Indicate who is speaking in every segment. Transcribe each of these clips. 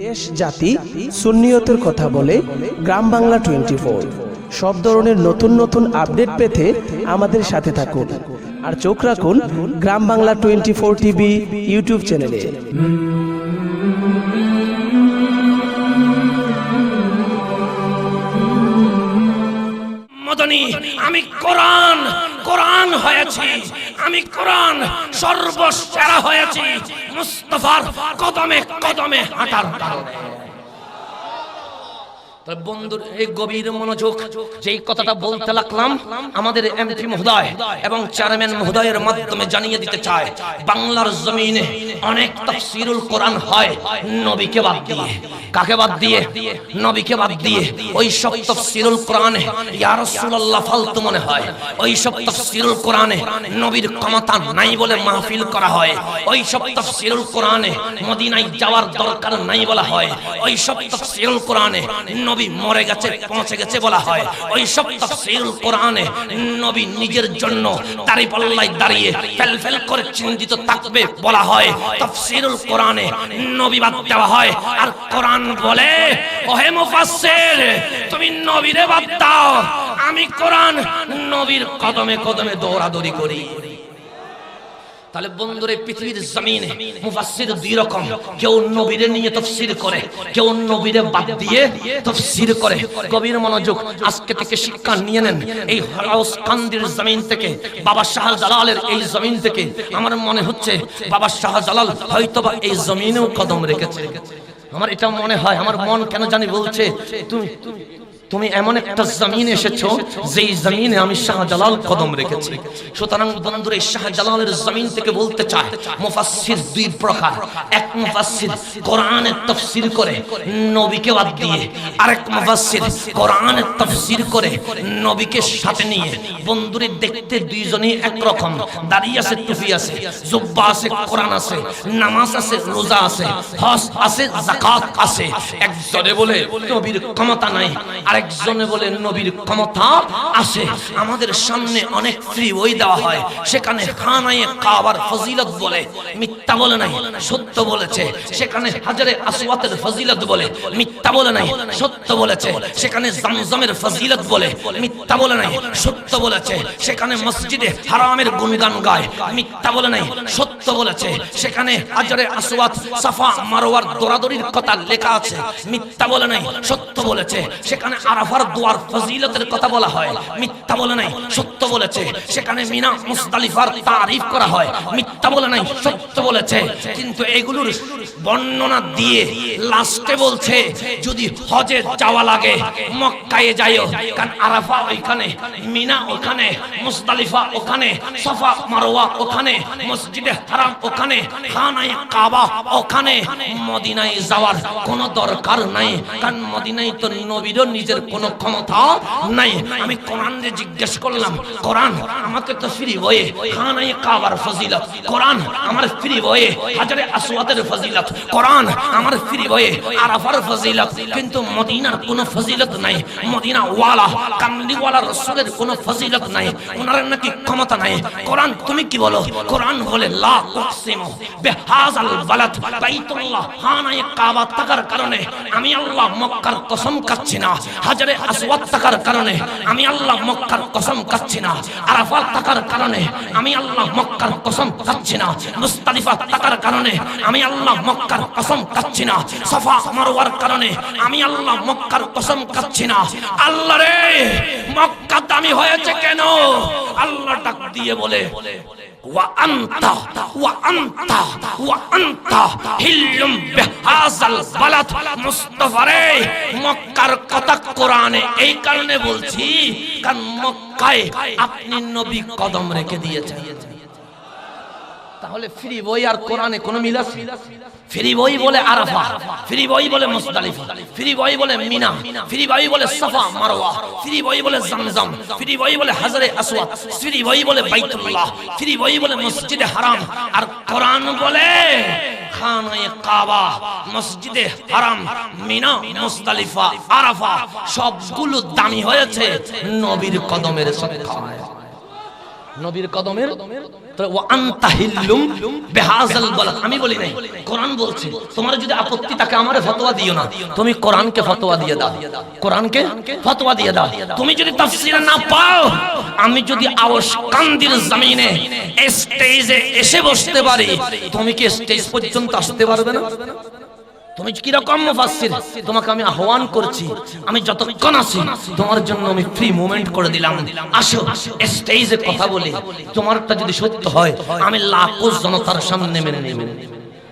Speaker 1: দেশ, জাতি, সুন্নিয়তের কথা বলে গ্রাম বাংলা টোয়েন্টি ফোর সব ধরনের নতুন নতুন আপডেট পেতে আমাদের সাথে থাকুন আর চোখ রাখুন Gram Bangla twenty four TV YouTube চ্যানেলে।
Speaker 2: আমি কোরআন কোরআন হয়েছি। আমি কোরআন সর্বসেরা হয়েছি মুস্তফার কদমে কদমে হাঁটার কারণে। বন্ধুর এই গভীর মনোযোগ, যেই কথাটা বলতে লাগলাম, আমাদের এমপি মহোদয় এবং চেয়ারম্যান মহোদয়ের মাধ্যমে জানিয়ে দিতে চায়, বাংলার জমিনে অনেক তাফসীরুল কোরআন হয়, নবীকে বাদ দিয়ে। কাকে বাদ দিয়ে? নবীকে বাদ দিয়ে। ওই সব তাফসীরুল কোরআনে, ইয়া রাসূলুল্লাহ, ফালতু মনে হয়। ওই সব তাফসীরুল কোরআনে নবীর ক্ষমতা নাই বলে মাহফিল করা হয়। ওই সব তাফসীরুল কোরআনে মদিনায় যাওয়ার দরকার নাই বলা হয়। ওই সব তাফসীরুল কোরআনে নবী মরে গেছে, পৌঁছে গেছে বলা হয়। ওই সব তাফসীরুল কোরআনে নবী নিজের জন্য দাড়ি পাল্লায় দাঁড়িয়ে ফেল ফেল করে চিন্তিত থাকবে বলা হয়। তাফসীরুল কোরআনে নবী বাদ দেওয়া হয়। আর কোরআন বলে, ওহে মুফাসসির, তুমি নবীরে বাদ দাও। আমি কোরআন নবীর কদমে কদমে দৌড়াদৌড়ি করি। তাহলে বন্ধুরে পৃথিবীর জমিনে মুফাসসির দুই রকম। কেউ নবীরে নিয়ে তাফসীর করে, কেউ নবীরে বাদ দিয়ে তাফসীর করে। কবির মনোযোগ আজকে থেকে শিক্ষা নিয়ে নেন। এই হাউস কান্দির জমিন থেকে, বাবা শাহজালালের এই জমিন থেকে। আমার মনে হচ্ছে বাবা শাহ শাহজালাল হয়তোবা এই জমিনেও কদম রেখেছে। আমার এটা মনে হয়, আমার মন কেন জানি বলছে, তুমি তুমি এমন একটা জমিন এসেছ যেই জমিনে আমি শাহজালাল কদম রেখেছি। সুতরাং বন্ধুরে শাহজালালের জমিন থেকে বলতে চায়, মুফাসসির দুই প্রকার। এক মুফাসসির কোরআনের তাফসীর করে, নবীকে বাদ দিয়ে। আরেক মুফাসসির কোরআনের তাফসীর করে, নবীকে সাথে নিয়ে। বন্ধুরে, দেখতে দুইজনই একরকম। দাড়ি আছে, টুপি আছে, জুব্বা আছে, কোরআন আছে, নামাজ আছে, রোজা আছে, হজ আছে, যাকাত আছে। একজনে বলে, নবীর ক্ষমতা নাই। আরেকজনে বলে, নবীর ক্ষমতা আছে। আমাদের সামনে অনেক ফ্রি বই দেওয়া হয়। সেখানে খানায়ে কাবার ফজিলত বলে, মিথ্যা বলে নাই, সত্য বলেছে। সেখানে হাজারে আসওয়াতের ফজিলত বলে, মিথ্যা বলে নাই, সত্য বলেছে। সেখানে জমজমের ফজিলত বলে, মিথ্যা বলে নাই, সত্য বলেছে। সেখানে মসজিদে হারামের গুণগান গায়, মিথ্যা বলে নাই, সত্য বলেছে। সেখানে হাজারে আসওয়াত সাফা মারওয়ার দৌড়াদৌড়ির কথা লেখা আছে, মিথ্যা বলে নাই, সত্য বলেছে। সেখানে আরাফার দোয়ার ফজিলতের কথা বলা হয়। মিথ্যা বলে নাই, সত্য বলেছে। সেখানে মিনা মুস্তালিফার তারিফ করা হয়। মিথ্যা বলে নাই, সত্য বলেছে। কিন্তু এগুলোর বর্ণনা দিয়ে লাস্টে বলছে, যদি হজে যাওয়া লাগে, মক্কায় যাইও। কারণ আরাফা ওইখানে, মিনা ওখানে মুস্তালিফা ওখানে, সফা, মারওয়া ওখানে, মসজিদে হারাম ওখানে, খানায় কাবা ওখানে, মদিনায় যাওয়ার কোনো দরকার নাই। কারণ মদিনায় তো নবীরও নিজের কোনো ক্ষমতা নাই। আমি কোরআনে জিজ্ঞেস করলাম, কোরআন, আমাকে তো ফ্রি বয়ে খানায় কাবার ফজিলত। কোরআন, আমার ফ্রি বয়ে হাজারে আসওয়াতের ফজিলত। কোরআন, আমার ফ্রি বয়ে আরাফার ফজিলত। কিন্তু মদিনার কোনো ফজিলত নাই। মদিনা ওয়ালা কামলিওয়ালা রসুলের কোনো ফজিলত নাই। ওনার নাকি ক্ষমতা নাই। কোরআন, তুমি কি বলো? কোরআন বলে, লা উকসিমু বিহাযাল বালাদ বাইতুল্লাহ। হানায়ে কাবা থাকার কারণে আমি আল্লাহ মক্কার কসম খাচ্ছি না। হাজারে আসওয়াদ থাকার কারণে আমি আল্লাহ মক্কার কসম খাচ্ছি না, আরাফাত থাকার কারণে আমি আল্লাহ মক্কার কসম খাচ্ছি না মুস্তালিফা থাকার কারণে আমি আল্লাহ মক্কার কসম খাচ্ছি না, সাফা মারওয়ার কারণে আমি আল্লাহ মক্কার কসম খাচ্ছি না। আল্লাহ রে, মক্কা দামি হয়েছে কেন? আল্লাহ ডাক দিয়ে বলে মক্কার কথা কোরআনে এই কারণে বলছি কারণ মক্কায় আপনি নবী কদম রেখে দিয়েছেন। তাহলে ফ্রি বই আর কোরআনে কোনো মিল আছে? ফ্রি বই বলে আরাফা ফ্রি বই বলে মুজদালিফা, ফ্রি বই বলে মিনা, ফ্রি বই বলে সাফা, মারওয়া, ফ্রি বই বলে জমজম, ফ্রি বই বলে হাজরে আসওয়াদ, ফ্রি বই বলে বাইতুল্লাহ, ফ্রি বই বলে মসজিদে হারাম, আর কোরআন বলে খানায়ে কাবা, মসজিদে হারাম, মিনা, মুজদালিফা আরাফা সবগুলো দামি হয়েছে নবীর কদমের সৎকায় নবীর কদমের? আমি বলি নাই, কোরআন তোমার যদি আপত্তি থাকে আমারে ফতোয়া দিও না। তুমি ফতোয়া দিয়ে দাও। ফতোয়া দিয়ে দাও। তুমি যদি না পাও, আমি যদি জমিনে স্টেজে এসে বসতে পারি, তুমি কি স্টেজ পর্যন্ত আসতে পারবে না? তুমি কীরকম মুফাসসির? তোমাকে আমি আহ্বান করছি, আমি যতক্ষণ আছি, তোমার জন্য আমি ফ্রি মুভমেন্ট করে দিলাম। আসো স্টেজে কথা বলি। তোমারটা যদি সত্য হয়, আমি লাখো জনতার সামনে মেনে নেব।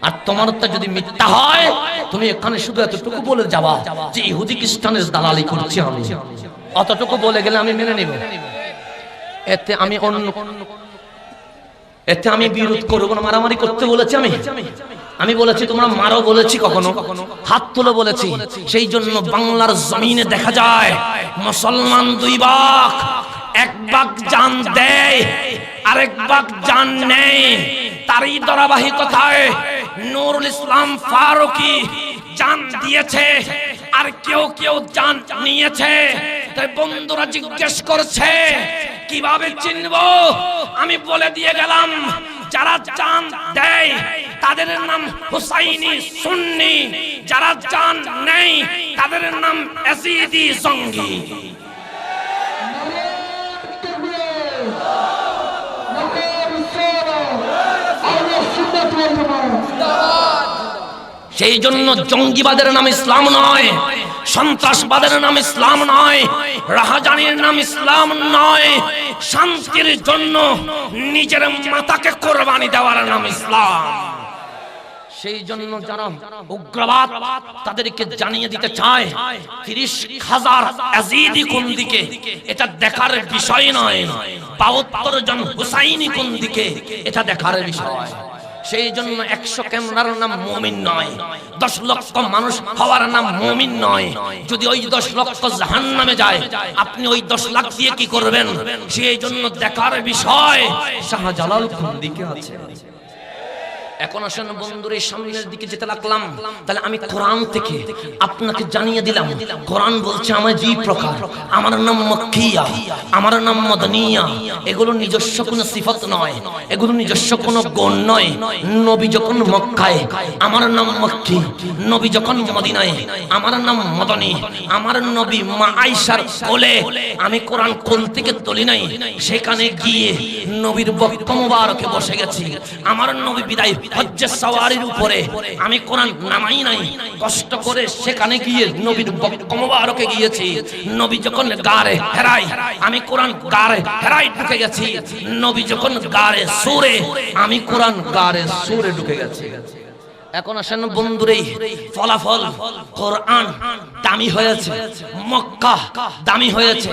Speaker 2: আর তোমারটা যদি মিথ্যা হয়, তুমি এখানে শুধু এতটুকু বলে যাবা যে ইহুদি খ্রিস্টানের দালালি করছি আমি। অতটুকু বলে গেলে আমি মেনে নেব। এতে আমি অন্য এতে আমি বিরোধ করব না, মারামারি করতে বলেছি আমি। আমি বলেছি তোমরা মারো বলেছি কখনো। হাত তুলে বলেছি। সেই জন্য বাংলার জমিনে দেখা যায় মুসলমান দুই বাক এক বাক জান দেয় আরেক বাক জান নেই তারই ধারাবাহিকতায় নুরুল ইসলাম ফারুকি জান দিয়েছে। আর কেউ কেউ জান নিয়েছে। তাই বন্ধুরা জিজ্ঞেস করছে কীভাবে চিনব? আমি বলে দিয়ে গেলাম যারা জান দেয় তাদের নাম হুসাইনি, সুন্নি। যারা জান নেই, তাদের নাম এসিদি সঙ্গী সেই জন্য জঙ্গিবাদের নাম ইসলাম নয়, সন্ত্রাসবাদের নাম ইসলাম নয়, রাহাজানির নাম ইসলাম নয়। শান্তির জন্য নিজের মাতাকে কোরবানি দেওয়ার নাম ইসলাম। সেই জন্য যারা উগ্রবাদ তাদেরকে জানিয়ে দিতে চায়, তিরিশ হাজার কোন দিকে? এটা দেখার বিষয় নয়। বাহাত্তর জন হুসাইনি কোন দিকে? এটা দেখার বিষয়। সেই জন্য একশো ক্যামেরার নাম মমিন নয়। দশ লক্ষ মানুষ হওয়ার নাম মমিন নয়। যদি ওই দশ লক্ষ জাহান নামে যায়, আপনি ওই দশ লাখ দিয়ে কি করবেন? সেই জন্য দেখার বিষয় শাহজালাল কোন দিকে আছে? এখন আসেন বন্ধুর এই সামনের দিকে যেতে লাগলাম। তাহলে আমি কোরআন থেকে আপনাকে জানিয়ে দিলাম। কোরআন বলছে আমার দুই প্রকার। আমার নাম মক্কিয়া, আমার নাম মদনিয়া। এগুলো নিজস্ব কোনো সিফত নয়। এগুলো নিজস্ব কোনো গুণ নয়। নবী যখন মক্কায়, আমার নাম মক্কি। নবী যখন মদিনায়, আমার নাম মদনী। আমার নবী মা আয়েশার কোলে। আমি কোরআন কোল থেকে তুলি নাই? সেখানে গিয়ে নবীর বক্ষ মুবারকে বসে গেছি। আমার নবী বিদায় হজ্জে সওয়ারির উপরে। আমি কোরআন নামাই নাই, কষ্ট করে সেখানে গিয়ে নবীর বক্ষ মুবারকে গিয়েছি। নবী যখন গারে হেরাই, আমি কোরআন গারে হেরাই ঢুকে গেছি। নবী যখন গারে সুরে, আমি কোরআন গারে সুরে ঢুকে গেছি। এখন আসেন বন্ধুরেই ফলাফল। কোরআন দামি হয়েছে মক্কা দামি হয়েছে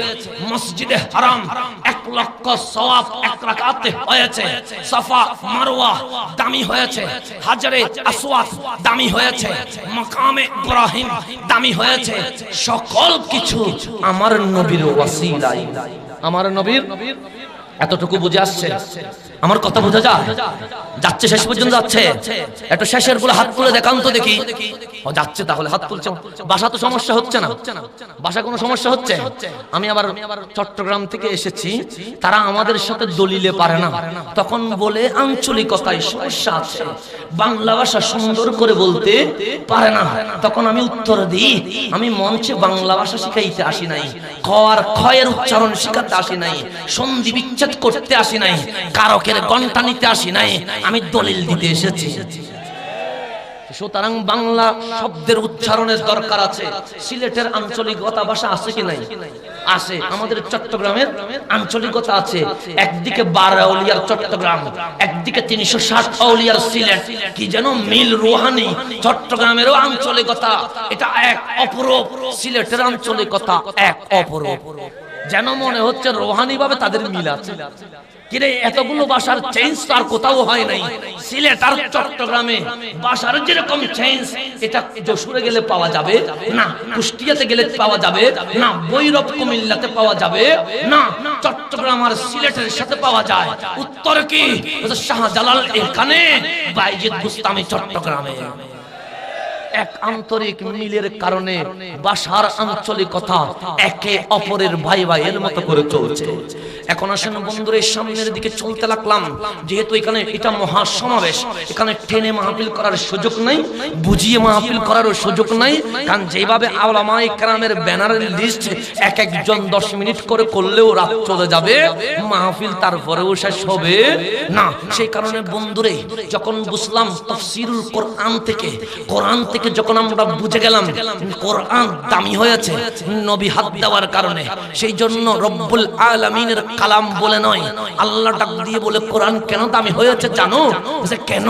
Speaker 2: মসজিদে হারাম এক লক্ষ সওয়াব এক রাকাতে হয়েছে সাফা মারওয়া দামি হয়েছে হাজারে আসওয়াদ দামি হয়েছে মাকামে ইব্রাহিম দামি হয়েছে সকল কিছু আমার নবীর ওয়াসিলাই আমার নবীর এতটুকু বুঝে আসছে? আমার কথা বোঝা যায়? যাচ্ছে, শেষ পর্যন্ত যাচ্ছে। একটু শেষেরগুলো হাত তুলে দেখান তো দেখি। ও, যাচ্ছে তাহলে, হাত তুলছে। বাসা তো সমস্যা হচ্ছে না। বাসা কোনো সমস্যা হচ্ছে? আমি আবার চট্টগ্রাম থেকে এসেছি। তারা আমাদের সাথে দলিলে পারে না। তখন বলে, আঞ্চলিকতায় সমস্যা আছে। বাংলা ভাষা সুন্দর করে বলতে পারে না। তখন আমি উত্তর দিই, আমি মঞ্চে বাংলা ভাষা শিখাইতে আসি নাই। ক ক্ষয়ের উচ্চারণ শিখাতে আসি নাই, সন্ধি বিচ্ছেদ করতে আসি নাই, কারকের ঘণ্টা নিতে আসি নাই, আমি দলিল দিতে এসেছি। সুতরাং বাংলা শব্দের উচ্চারণের দরকার আছে। সিলেটের আঞ্চলিকতা ভাষা আছে কি নাই? আছে। আমাদের চট্টগ্রামের আঞ্চলিকতা আছে। একদিকে বারাউলিয়ার চট্টগ্রাম, একদিকে তিনশো ষাট আউলিয়ার সিলেট। কি যেন মিল রোহানি চট্টগ্রামেরও আঞ্চলিকতা। এটা এক অপরূপ। সিলেটের আঞ্চলিকতা এক অপরূপ। যেন মনে হচ্ছে রোহানি ভাবে তাদের মিল আছে। কিরে, এতগুলো বাসার চেঞ্জ তো আর কোথাও হয় নাই। সিলেট আর চট্টগ্রামে বাসার যেরকম চেঞ্জ এটা যশোরে গেলে পাওয়া যাবে, না কুষ্টিয়াতে গেলে পাওয়া যাবে, না বৈরব কুমিল্লাতে পাওয়া যাবে, না চট্টগ্রাম আর সিলেটের সাথে পাওয়া যায়। উত্তর কি? শাহজালাল এখানে, বাইজিদ বুস্তামি চট্টগ্রামে। এক আন্তরিক মিলের কারণে বাসার আঞ্চলিকতা একে অপরের ভাই ভাইয়ের মতো করে চলছে। এখন আসেন বন্ধুরা সামনের দিকে চলতে লাগলাম। যেহেতু এখানে এটা মহা সমাবেশ এখানে টেনে মাহফিল করার সুযোগ নাই, বুঝিয়ে মাহফিল করারও সুযোগ নাই, কারণ যেভাবে আলামাই কেরামের ব্যানারের লিস্ট এক একজন দশ মিনিট করে করলেও রাত চলে যাবে, মাহফিল তারপরেও শেষ হবে। না, সেই কারণে বন্ধুরে, যখন বুঝলাম তফসিরুল কোরআন থেকে কোরআন থেকে যখন আমরা বুঝে গেলাম, কোরআন দামি হয়েছে, নবী হাত দেওয়ার কারণে, সেই জন্য রব্বুল আলামিনের কালাম বলে নয়। আল্লাহ ডাক দিয়ে বলে, কোরআন কেন দামি হয়েছে জানো? বলছে, কেন?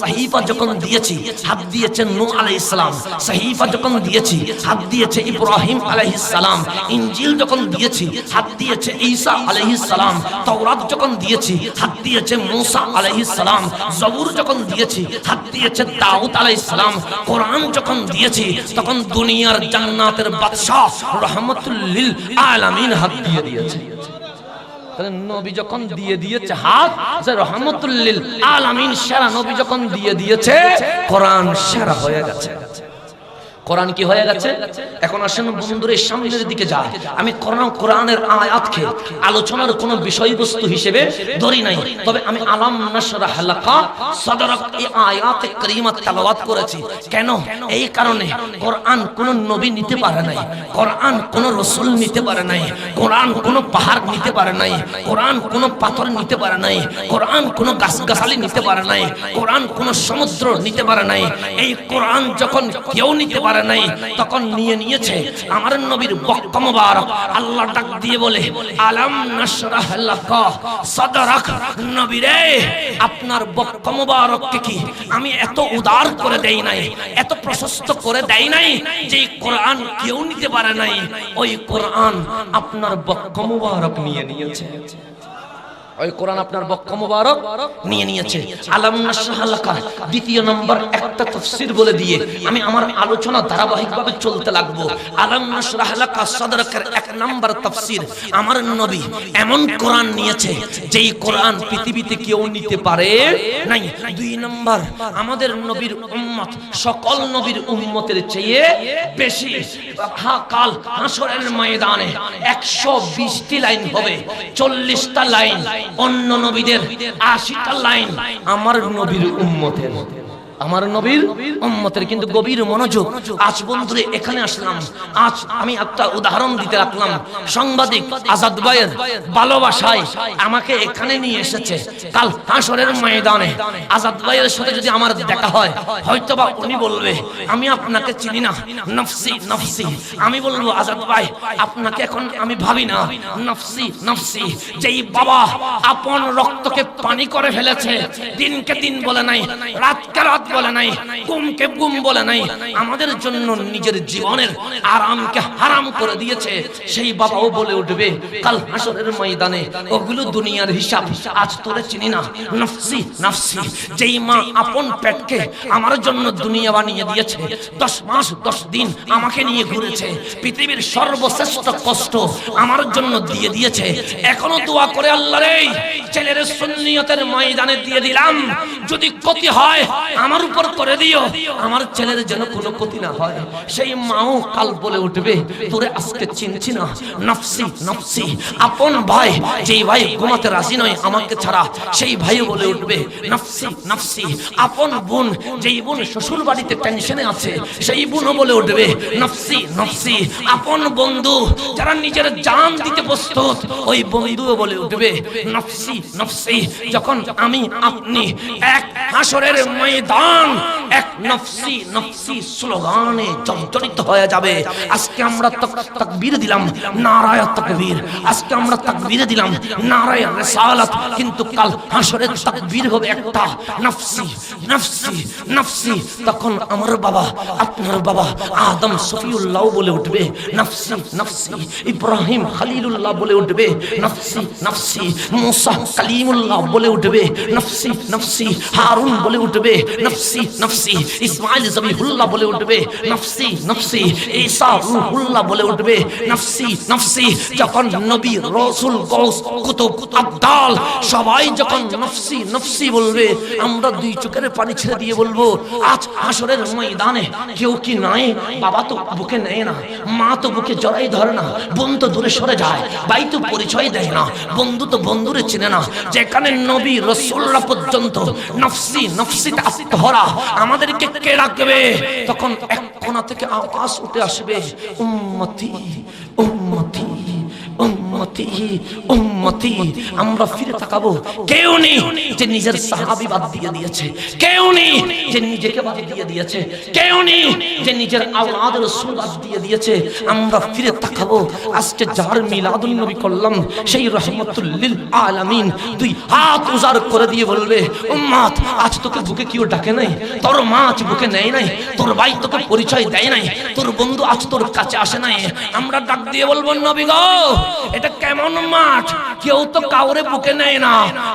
Speaker 2: সাহিফা যখন দিয়েছি, হাত দিয়েছে নূহ আলাইহিস সালাম। সাহিফা যখন দিয়েছি, হাত দিয়েছে ইব্রাহিম আলাইহিস সালাম। ইনজিল যখন দিয়েছি, হাত দিয়েছে ঈসা আলাইহিস সালাম। তাওরাত যখন দিয়েছি, হাত দিয়েছে মুসা আলাইহিস সালাম। জবুর যখন দিয়েছি, হাত দিয়েছে দাউদ আলাইহিস সালাম। কোরআন যখন দিয়েছি, তখন দুনিয়ার জান্নাতের বাদশাহ রহমতুল লিল আলামিন হাত দিয়ে দিয়েছে। নবী যখন দিয়ে দিয়েছে হাত যে রহমতুল্লিল আলামিন, সেরা নবী যখন দিয়ে দিয়েছে, কোরআন সেরা হয়ে গেছে। কোরআন কি হয়ে গেছে? এখন আসেন বন্ধুরে, সামনের দিকে যা আমি কোরআন, কোরআনের আয়াতকে আলোচনার কোনো বিষয়বস্তু হিসেবে ধরি নাই। তবে আমি আলাম নাশরাহ লাকা সাদরাক এই আয়াতে কারিমা তেলাওয়াত করেছি। কেন? এই কারণে কোরআন কোন নবী নিতে পারে নাই। কোরআন কোন রসুল নিতে পারে নাই। কোরআন কোন পাহাড় নিতে পারে নাই। কোরআন কোন পাথর নিতে পারে নাই। কোরআন কোন গাছগাছালি নিতে পারে নাই। কোরআন কোন সমুদ্র নিতে পারে নাই। এই কোরআন যখন কেউ নিতে পারে নাই। তখন নিয়ে নিয়েছে আমার নবীর বক্ক মোবারক। আল্লাহ ডাক দিয়ে বলে, আলাম নাশরাহ নবী রে আপনার মোবারককে কি আমি এত উদার করে দেই নাই, এত প্রশস্ত করে দেই নাই যে কোরআন কেউ নিতে পারে নাই? ওই কোরআন আপনার বক্ক মোবারক নিয়ে নিয়েছে। ওই কোরআন আপনার বক্ষ মোবারক নিয়ে নিয়েছে। আলাম নাশরাহালাকা দ্বিতীয় নম্বর একটা তাফসীর বলে দিয়ে আমি আমার আলোচনা ধারাবাহিকভাবে চলতে লাগবো। আলাম নাশরাহালাকা সাদরাকের এক নম্বর তাফসীর, আমার নবী এমন কোরআন নিয়েছে, যেই কোরআন পৃথিবীতে কেউ নিতে পারে নাই। দুই নম্বর, আমাদের নবীর উম্মত, সকল নবীর উম্মতের চেয়ে বেশি। হা কাল হাসরের ময়দানে একশো বিশটি লাইন হবে, চল্লিশটা লাইন অন্য নবীদের আশিটা লাইন আমার নবীর উম্মতের। আমার নবীর উম্মতের কিন্তু গভীর মনোযোগ। আজ বন্ধুরে, এখানে আসলাম। আজ আমি একটা উদাহরণ দিতে রাখলাম। সাংবাদিক আজাদ ভাইয়ের ভালোবাসায় আমাকে এখানে নিয়ে এসেছে। কাল হাসরের ময়দানে আজাদ ভাইয়ের সাথে যদি আমার দেখা হয় হয়তো বা উনি বলবে, আমি আপনাকে চিনি না। নফসি নফসি। আমি বলব, আজাদ ভাই, আপনাকে এখন আমি ভাবি না। নফসি নফসি, যেই বাবা আপন রক্তকে পানি করে ফেলেছে, দিনকে দিন বলে নাই, রাতকে রাত বলে নাই গুমকে গুম বলে নাই, আমাদের জন্য নিজের জীবনের আরামকে হারাম করে দিয়েছে। সেই বাবাও বলে উঠবে, কাল হাসরের ময়দানে ওগুলো দুনিয়ার হিসাব আজ তোরে চিনি না। নফসি নফসি, যেই মা আপন পেটকে আমার জন্য দুনিয়া বানিয়ে দিয়েছে, দশ মাস, দশ দিন আমাকে নিয়ে ঘুরেছে, পৃথিবীর সর্বশ্রেষ্ঠ কষ্ট আমার জন্য দিয়ে দিয়েছে। এখনও দোয়া করে আল্লাহ রে ছেলের সুন্নিয়তের ময়দানে দিয়ে দিলাম। যদি ক্ষতি হয়, আমার উপর করে দিও। আমার ছেলের যেন কোনো ক্ষতি না হয়। সেই মাও কাল বলে উঠবে, তোরে আজকে চিনছি না। নফসি নফসি, আপন ভাই, যেই ভাই ঘুমাতে রাজি নয় আমাকে ছাড়া, সেই ভাই বলে উঠবে, নফসি নফসি, আপন বোন, যেই বোন শ্বশুর বাড়িতে টেনশনে আছে, সেই বোনও বলে উঠবে, নফসি নফসি, আপন বন্ধু, যারা নিজের জান দিতে প্রস্তুত, ওই বন্ধুও বলে উঠবে, নফসি নফসি, যখন আমি আপনি এক হাসরের ময়দান এক নফসি নফসি স্লোগানে হয়ে যাবে। আজকে আমরা তাকবীর দিলাম তাকবীর। আজকে আমরা তাকবীর দিলাম কিন্তু কাল হাসরের তাকবীর হবে একটা, নফসি নফসি নফসি। তখন আমার বাবা, আপনার বাবা আদম সফিউল্লাহ বলে উঠবে, নফসি নফসি। ইব্রাহিম খলিলুল্লাহ বলে উঠবে, নফসি নফসি। মুসা কালিমুল্লাহ বলে উঠবে, নফসি নফসি। হারুন বলে উঠবে নফসি নফসি, ইসমাইল বলে উঠবে। নফসি নফসি, ঈসা বলে উঠবে। নফসি নফসি, যখন নবী গৌস, কুতুব আবদাল, সবাই যখন নফসি নফসি বলবে, আমরা দুই চোখের পানি ছেড়ে দিয়ে বলব, আজ হাসরের ময়দানে কেউ কি নাই? বাবা তো বুকে নেয় না, মা তো বুকে জড়াই ধরে না, বোন তো দূরে সরে যায়, ভাই তো পরিচয় দেয় না, বন্ধু তো বন্ধুরে চিনে না। যেখানে নবী রসুল্লাহ পর্যন্ত নফসি, নফসিতে আত্মহরা আমাদেরকে কে রাখবে? তখন এক কোনা থেকে আওয়াজ উঠে আসবে উম্মতি উম্মতি আমরা ফিরে তাকাবো। আজকে যার মিলাদুল নবী করলাম, সেই আলামিন দুই হাত উজার করে দিয়ে বলবে, উম্মাত, আজ তোকে বুকে কেউ ডাকে নাই? তোর মা আজ বুকে নেয় নাই? তোর ভাই তোকে পরিচয় দেয় নাই? তোর বন্ধু আজ তোর কাছে আসে নাই? আমরা ডাক দিয়ে বলব, নবী গো, এটা কেমন মাছ কেউ তো কাউরে বুকে নেয় না।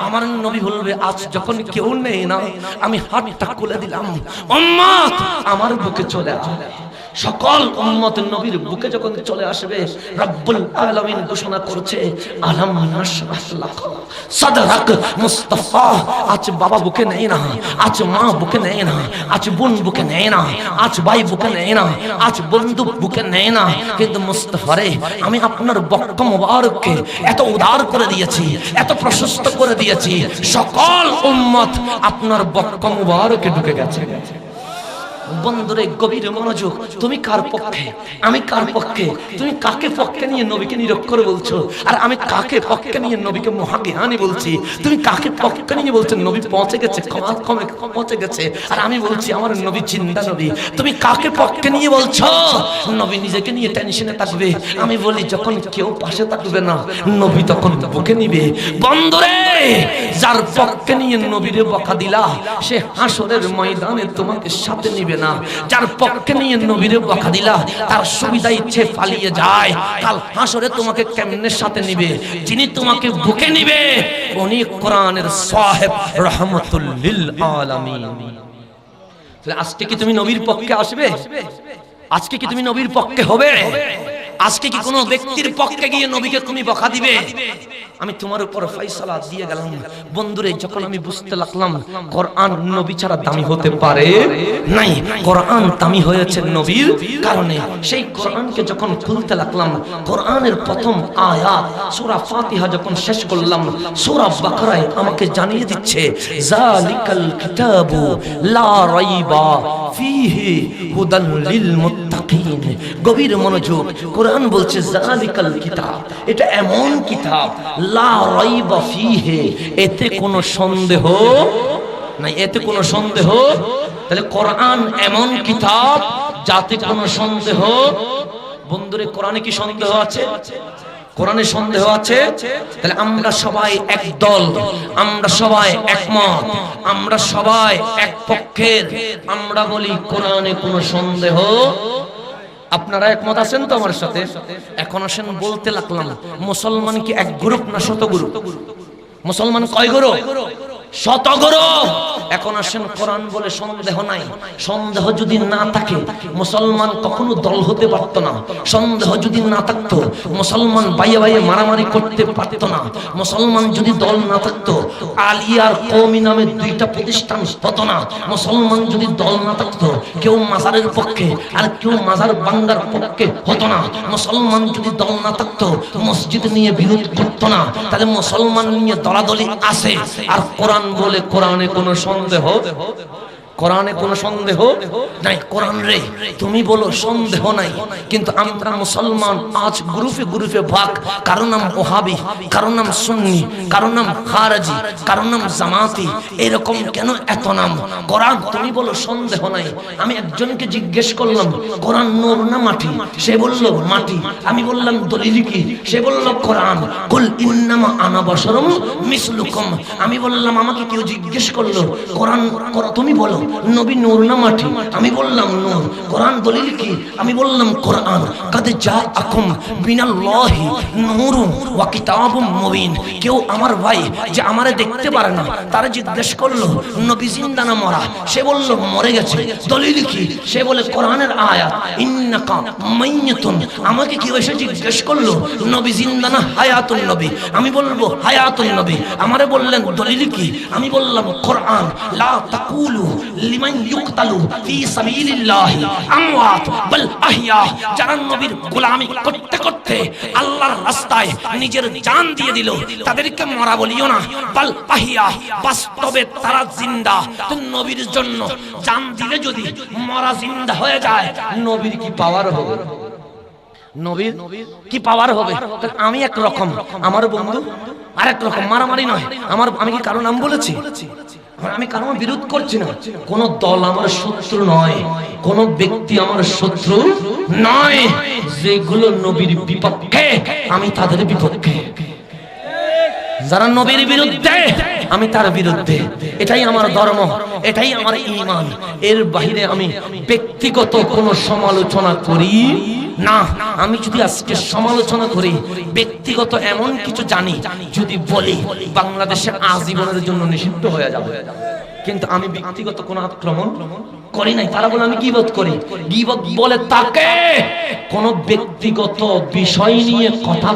Speaker 2: আমার নবী বলবে, আজ যখন কেউ নেয় না, আমি হাতটা খুলে দিলাম। আমার বুকে চলে আয়। সকল উম্মত নবীর বুকে যখন চলে আসবে, রব্বুল আলামিন ঘোষণা করছে, আলাম সাদরাক মুস্তাফা, আজ বাবা বুকে নেয় না, আজ মা বুকে নেয় না, আজ বোন বুকে নেয় না, আজ ভাই বুকে নেয় না, আজ বন্ধু বুকে নেয় না। কিন্তু মুস্তাফারে আমি আপনার বক্ষ মুবারককে এত উদার করে দিয়েছি, এত প্রশস্ত করে দিয়েছি, সকল উম্মত আপনার বক্ষ মুবারকে ঢুকে গেছে। বন্ধুরে গভীর মনোযোগ, তুমি কার পক্ষে? আমি কার পক্ষে? তুমি কাকে পক্ষে নিয়ে নবীকে নিরক্ষর বলছো? আর আমি কাকে পক্ষে নিয়ে নবীকে মহাজ্ঞানী বলছি? তুমি কাকে পক্ষে নিয়ে বলছো? নবী পৌঁছে গেছে, ক্ষমা ক্ষমে পৌঁছে গেছে। আর আমি বলছি, আমার নবী চিন্তা নবী। তুমি কাকে পক্ষে নিয়ে বলছো? নবী নিজেকে নিয়ে টেনশনে থাকবে। আমি বলি, যখন কেউ পাশে থাকবে না, নবী তখন বুকে নিবে। বন্ধুরে যার পক্ষে নিয়ে নবীরে বকা দিলা, সে হাসরের ময়দানে তোমাকে সাথে নিবে। না। যার পক্ষে নিয়ে নবীরে বকা দিলা, তার সুবিধা ইচ্ছে পালিয়ে যায়। কাল হাসরে তোমাকে কেমনে সাথে নিবে? যিনি তোমাকে বুকে নিবে, উনি কোরআনের সাহেব রহমতুল লিল আলামিন আজকে কি তুমি নবীর পক্ষে আসবে? আজকে কি তুমি নবীর পক্ষে হবে? আজকে কি কোনো ব্যক্তির পক্ষে গিয়ে নবীকে তুমি বকা দিবে? আমি তোমার উপর ফয়সালা দিয়ে গেলাম। বন্ধুরে যখন আমি বুঝতে লাগলাম কোরআন নবী ছাড়া দামি হতে পারে? নাই কোরআন দামি হয়েছে নবীর কারণে। সেই কোরআনকে যখন খুলতে লাগলাম কোরআনের প্রথম আয়াত সূরা ফাতিহা যখন শেষ করলাম সূরা বাকারায় আমাকে জানিয়ে দিচ্ছে জালিকাল কিতাবু লা রাইবা ফিহি হুদাল লিল মুত্তাকিন। গভীর মনোযোগ। কোরআন বলছে, জালিকাল কিতাব। এটা এমন কিতাব, লা রাইবা ফিহি। এতে কোনো সন্দেহ নাই, এতে কোনো সন্দেহ? তাহলে কোরআন এমন কিতাব, যাতে কোনো সন্দেহ? বন্ধুরে, কোরআনে কি সন্দেহ আছে? কোরআনে সন্দেহ আছে? তাহলে আমরা সবাই এক দল, আমরা সবাই একমত, আমরা সবাই এক পক্ষের। আমরা বলি, কোরআনে কোনো সন্দেহ? আপনারা একমত আছেন তো আমার সাথে? এখন আসেন বলতে লাগলাম, মুসলমান কি এক গ্রুপ না শত গ্রুপ মুসলমান কয় গ্রুপ শত গ্রুপ এখন আসেন কোরআন বলে সন্দেহ নাই। সন্দেহ যদি না থাকে, মুসলমান কখনো দল হতে পারতো না। সন্দেহ যদি না থাকতো, মুসলমান বাইয়ে বাইয়ে মারামারি করতে পারতো না। মুসলমান যদি দল না আলিয়ার নামে দুইটা প্রতিষ্ঠান হতো না। মুসলমান যদি দল না কেউ মাজারের পক্ষে আর কেউ মাজার বাঙ্গার পক্ষে হতো না। মুসলমান যদি দল না থাকতো, মসজিদ নিয়ে বিরোধ করতো না। তাহলে মুসলমান নিয়ে দলাদলি আসে আর কোরআন বলে কোরআনে কোনো সন্দেহ? কোরআনে কোনো সন্দেহ নাই? কোরআন রে, তুমি বলো, সন্দেহ নাই। কিন্তু আমরা মুসলমান, আজ গ্রুপে গ্রুপে ভাগ। কারও নাম ওহাবি, কারও নাম সুন্নি, কারও নাম খারাজি, কারও নাম জামাতি। এরকম কেন এত নাম? কোরআন, তুমি বলো, সন্দেহ নাই। আমি একজনকে জিজ্ঞেস করলাম, কোরআন নূর না মাটি? সে বলল, মাটি। আমি বললাম, দলিল কি? সে বলল, কোরআন। কুল ইন্নামা আনা বশরম মিসলুকুম। আমি বললাম, আমাকে কেউ জিজ্ঞেস করল কোরআন- তুমি বলো। নবী নূর না মাটি? আমি বললাম নূর। কোরআন দলিল কি? আমি বললাম কোরআন। কাদে যা আকুম বিনাল্লাহি নূরুন ওয়া কিতাবুম মুবিন। কেউ আমার ভাই যে আমারে দেখতে পারে না, তারা জিজ্ঞেস করল, নবী জিন্দা না মরা? সে বলল, মরে গেছে। দলিল কি? সে বলে, কোরআনের আয়াত। ইন্নাকা মাইয়াতুন। আমাকে কি এসে জিজ্ঞেস করল, নবী জিন্দা না হায়াতুন নবী? আমি বলব, হায়াতুন নবী। আমারে বললেন, দলিল কি? আমি বললাম, কোরআন, লা তাকুলু লিমান ইউকতালু ফি সাবিলিল্লাহি আমওয়াত বাল আহইয়া যারা নবীর গোলামি করতে করতে আল্লাহর রাস্তায় নিজের জান দিয়ে দিল, তাদেরকে মরা বলিও না। বাল আহিয়া, বাস্তবে তারা জিন্দা। তো নবীর জন্য জান দিলে যদি মরা জিন্দা হয়ে যায়, নবীর কি পাওয়ার হবে? নবীর কি পাওয়ার হবে? আমি এক রকম। আমার বন্ধু আরেক রকম। মারামারি নয়। আমার আমি কি কারও নাম বলেছি? আমি কারও বিরোধ করছি না। কোন দল আমার শত্রু নয়, কোন ব্যক্তি আমার শত্রু নয়। যেগুলো নবীর বিপক্ষে, আমি তাদের বিপক্ষে। যারা নবীর বিরুদ্ধে, আমি তার বিরুদ্ধে। এটাই আমার ধর্ম, এটাই আমার ঈমান। এর বাহিরে আমি ব্যক্তিগত কোনো সমালোচনা করি না, আমি যদি আজকে সমালোচনা করি, ব্যক্তিগত এমন কিছু জানি, যদি বলি, বাংলাদেশে আজীবনের জন্য নিষিদ্ধ হয়ে যাবে। কিন্তু আমি ব্যক্তিগত কোন আক্রমণ করি নাই। তারা বলে, আমি গিবত করি। গিবত বলে তাকে কোন ব্যক্তিগত বিষয় নিয়ে কথা